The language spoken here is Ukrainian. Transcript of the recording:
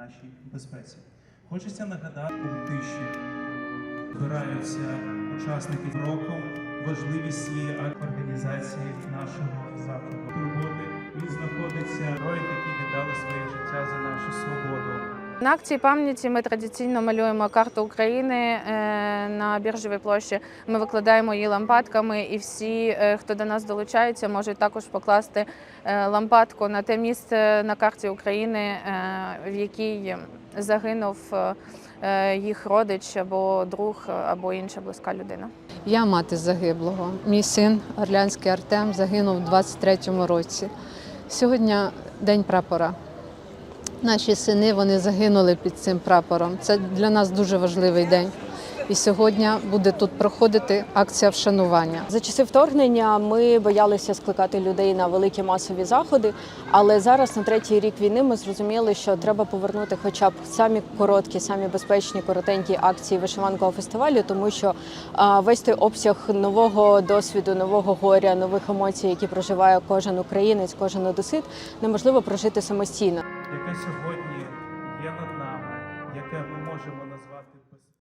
нашій безпеці. Хочеться нагадати у тиші. Збираються учасники року, важливість цієї організації нашого заходу. Турботи він знаходиться герої, які віддали своє життя за нашу свободу. На акції пам'яті ми традиційно малюємо карту України е, на біржовій площі. Ми викладаємо її лампадками, і всі, е, хто до нас долучається, можуть також покласти е, лампадку на те місце на карті України, в якій загинув їх родич або друг, або інша близька людина. Я мати загиблого. Мій син Орлянський Артем загинув у 23-му році. Сьогодні день прапора. Наші сини вони загинули під цим прапором. Це для нас дуже важливий день. І сьогодні буде тут проходити акція вшанування. За часи вторгнення ми боялися скликати людей на великі масові заходи, але зараз на третій рік війни ми зрозуміли, що треба повернути хоча б самі короткі, самі безпечні, коротенькі акції вишиванкового фестивалю, тому що весь той обсяг нового досвіду, нового горя, нових емоцій, які проживає кожен українець, кожен одесит, неможливо прожити самостійно. Яке сьогодні є над нами, яке ми можемо назвати